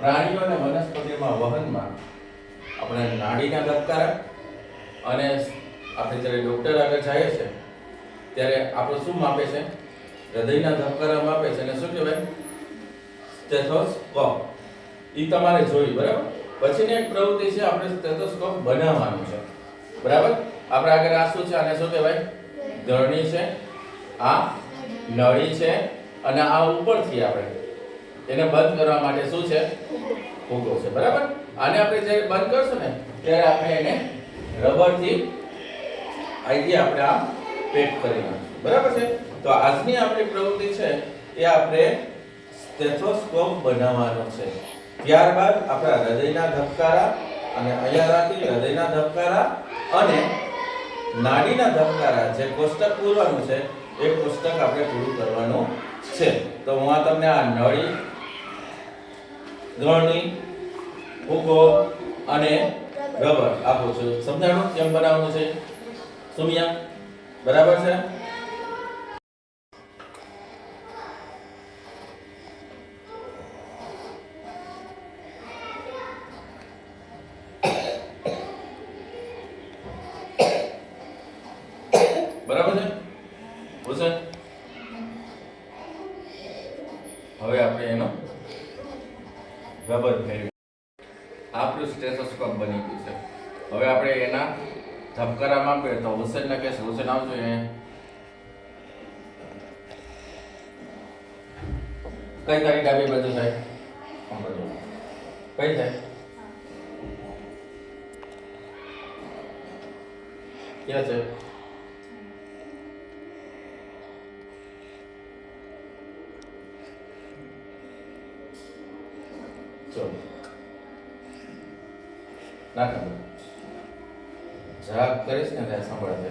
પ્રાણીઓ અને વનસ્પતિમાં વહનમાં આપણે નાડીના ધબકારા અને આપણે જ્યારે ડૉક્ટર આગળ જાય છે, ત્યારે આપણે શું માપે છે? હૃદયના ધબકારા માપે છે અને શું કહેવાય? સ્ટેથોસ્કોપ. એ તમારે જોઈ બરાબર? પછીની એક પ્રવૃત્તિ છે, આપણે સ્ટેથોસ્કોપ બનાવવાનું છે. બરાબર? આપણે આગળ આ શું છે આને શું કહેવાય? ધરણી છે, આ નળી છે, અને આ ઉપરથી આપણે એને બંધ કરવા માટે શું છે? ફૂગો છે. બરાબર? આને આપણે જ્યારે બંધ કરશું ને, ત્યારે આપણે એને રબરથી અહીંથી આપણે આમ પેક કરી નાખશું. બરાબર છે? તો આજની આપણી પ્રવૃત્તિ છે એ આપણે સ્ટેથોસ્કોપ બનાવવાનો છે. ત્યારબાદ આપણા હૃદયના ધબકારા અને અહીંયા રાખી હૃદયના ધબકારા અને નાડીના ધબકારા જે કોષ્ટક પૂરવાનું છે, એ કોષ્ટક આપણે પૂરું કરવાનું છે. તો હું આ તમને આ નળી ગળણી ભૂકો અને રબર. આપો છો. સમજાણું? કેમ બનાવવાનું છે? સુમિયા, બરાબર છે? બરાબર હવે આપણે એનો રબર ફેરવી આપણું સ્ટેથોસ્કોપ બની ગયું છે. હવે આપણે એના ધબકારામાં માપીએ તો હુસેનના કેસ હુસેન આવજો એ કઈ તારી ડાબી બાજુ થાય કઈ થાય ક્યાં છે? ચલો. ના ખબર જરાક કરીશ ને ત્યાં સંભળાશે